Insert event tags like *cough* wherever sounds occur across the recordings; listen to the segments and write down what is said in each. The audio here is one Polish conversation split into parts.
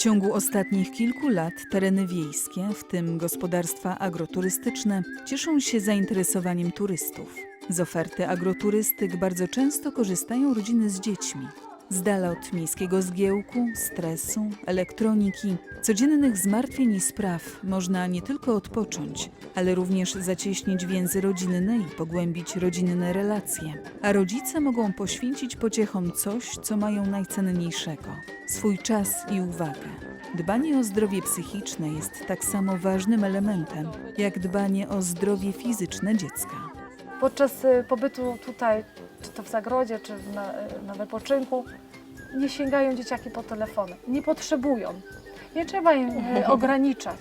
ciągu ostatnich kilku lat tereny wiejskie, w tym gospodarstwa agroturystyczne, cieszą się zainteresowaniem turystów. Z oferty agroturystyk bardzo często korzystają rodziny z dziećmi. Z dala od miejskiego zgiełku, stresu, elektroniki, codziennych zmartwień i spraw można nie tylko odpocząć, ale również zacieśnić więzy rodzinne i pogłębić rodzinne relacje. A rodzice mogą poświęcić pociechom coś, co mają najcenniejszego swój czas i uwagę. Dbanie o zdrowie psychiczne jest tak samo ważnym elementem, jak dbanie o zdrowie fizyczne dziecka. Podczas y, pobytu tutaj, czy to w zagrodzie, czy w- na, y, na wypoczynku, nie sięgają dzieciaki po telefony. Nie potrzebują. Nie trzeba im y, *laughs* ograniczać.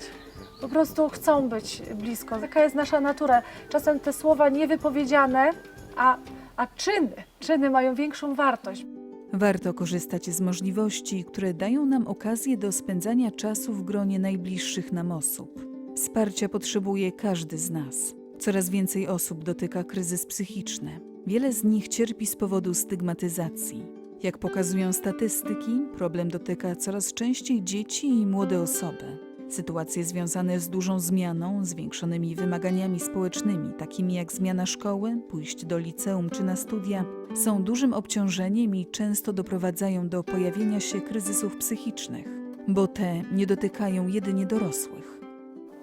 Po prostu chcą być blisko. Taka jest nasza natura. Czasem te słowa niewypowiedziane, a, a czyny, czyny mają większą wartość. Warto korzystać z możliwości, które dają nam okazję do spędzania czasu w gronie najbliższych nam osób. Wsparcia potrzebuje każdy z nas. Coraz więcej osób dotyka kryzys psychiczny. Wiele z nich cierpi z powodu stygmatyzacji. Jak pokazują statystyki, problem dotyka coraz częściej dzieci i młode osoby. Sytuacje związane z dużą zmianą, zwiększonymi wymaganiami społecznymi, takimi jak zmiana szkoły, pójść do liceum czy na studia, są dużym obciążeniem i często doprowadzają do pojawienia się kryzysów psychicznych, bo te nie dotykają jedynie dorosłych.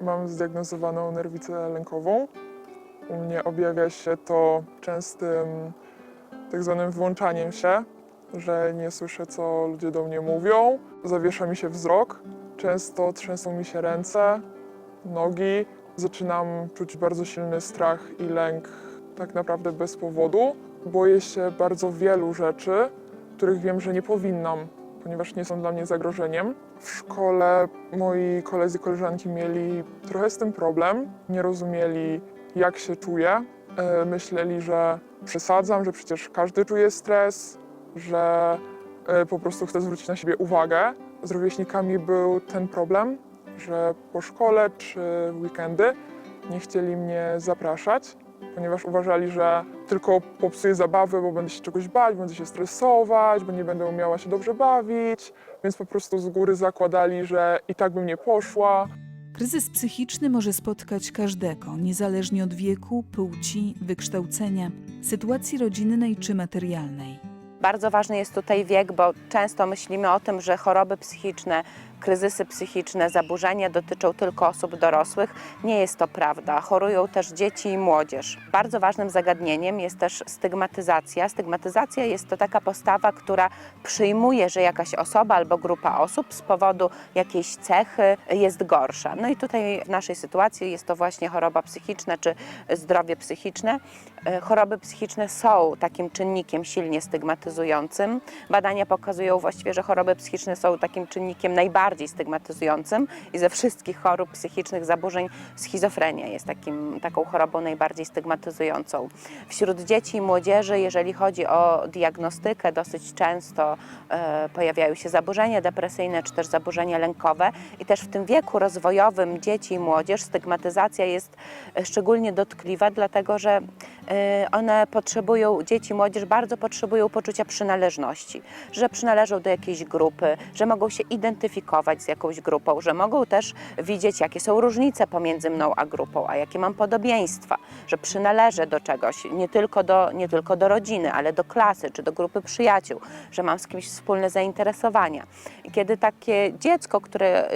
Mam zdiagnozowaną nerwicę lękową. U mnie objawia się to częstym tak zwanym włączaniem się, że nie słyszę, co ludzie do mnie mówią. Zawiesza mi się wzrok, często trzęsą mi się ręce, nogi. Zaczynam czuć bardzo silny strach i lęk tak naprawdę bez powodu. Boję się bardzo wielu rzeczy, których wiem, że nie powinnam, ponieważ nie są dla mnie zagrożeniem. W szkole moi koledzy i koleżanki mieli trochę z tym problem. Nie rozumieli, jak się czuję. E, Myśleli, że przesadzam, że przecież każdy czuje stres, że e, po prostu chcę zwrócić na siebie uwagę. Z rówieśnikami był ten problem, że po szkole czy w weekendy nie chcieli mnie zapraszać, ponieważ uważali, że tylko popsuję zabawy, bo będę się czegoś bać, będę się stresować, bo nie będę umiała się dobrze bawić, więc po prostu z góry zakładali, że i tak bym nie poszła. Kryzys psychiczny może spotkać każdego, niezależnie od wieku, płci, wykształcenia, sytuacji rodzinnej czy materialnej. Bardzo ważny jest tutaj wiek, bo często myślimy o tym, że choroby psychiczne, kryzysy psychiczne, zaburzenia dotyczą tylko osób dorosłych. Nie jest to prawda. Chorują też dzieci i młodzież. Bardzo ważnym zagadnieniem jest też stygmatyzacja. Stygmatyzacja jest to taka postawa, która przyjmuje, że jakaś osoba albo grupa osób z powodu jakiejś cechy jest gorsza. No i tutaj w naszej sytuacji jest to właśnie choroba psychiczna czy zdrowie psychiczne. E, Choroby psychiczne są takim czynnikiem silnie stygmatyzującym. Badania pokazują właściwie, że choroby psychiczne są takim czynnikiem najbardziej stygmatyzującym i ze wszystkich chorób psychicznych zaburzeń schizofrenia jest takim, taką chorobą najbardziej stygmatyzującą. Wśród dzieci i młodzieży, jeżeli chodzi o diagnostykę, dosyć często e, pojawiają się zaburzenia depresyjne czy też zaburzenia lękowe i też w tym wieku rozwojowym dzieci i młodzież stygmatyzacja jest e, szczególnie dotkliwa, dlatego że e, one potrzebują, dzieci i młodzież bardzo potrzebują poczucia przynależności, że przynależą do jakiejś grupy, że mogą się identyfikować z jakąś grupą, że mogą też widzieć, jakie są różnice pomiędzy mną a grupą, a jakie mam podobieństwa, że przynależę do czegoś, nie tylko do, nie tylko do rodziny, ale do klasy czy do grupy przyjaciół, że mam z kimś wspólne zainteresowania. I kiedy takie dziecko, które,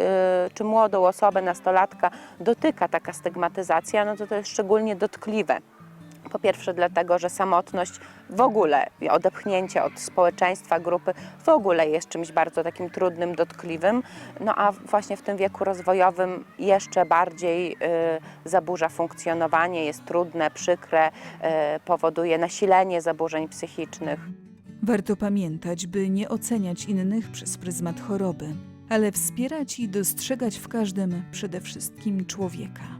y, czy młodą osobę, nastolatka dotyka taka stygmatyzacja, no to to jest szczególnie dotkliwe. Po pierwsze dlatego, że samotność w ogóle, odepchnięcie od społeczeństwa, grupy w ogóle jest czymś bardzo takim trudnym, dotkliwym, no a właśnie w tym wieku rozwojowym jeszcze bardziej y, zaburza funkcjonowanie, jest trudne, przykre, y, powoduje nasilenie zaburzeń psychicznych. Warto pamiętać, by nie oceniać innych przez pryzmat choroby, ale wspierać i dostrzegać w każdym przede wszystkim człowieka.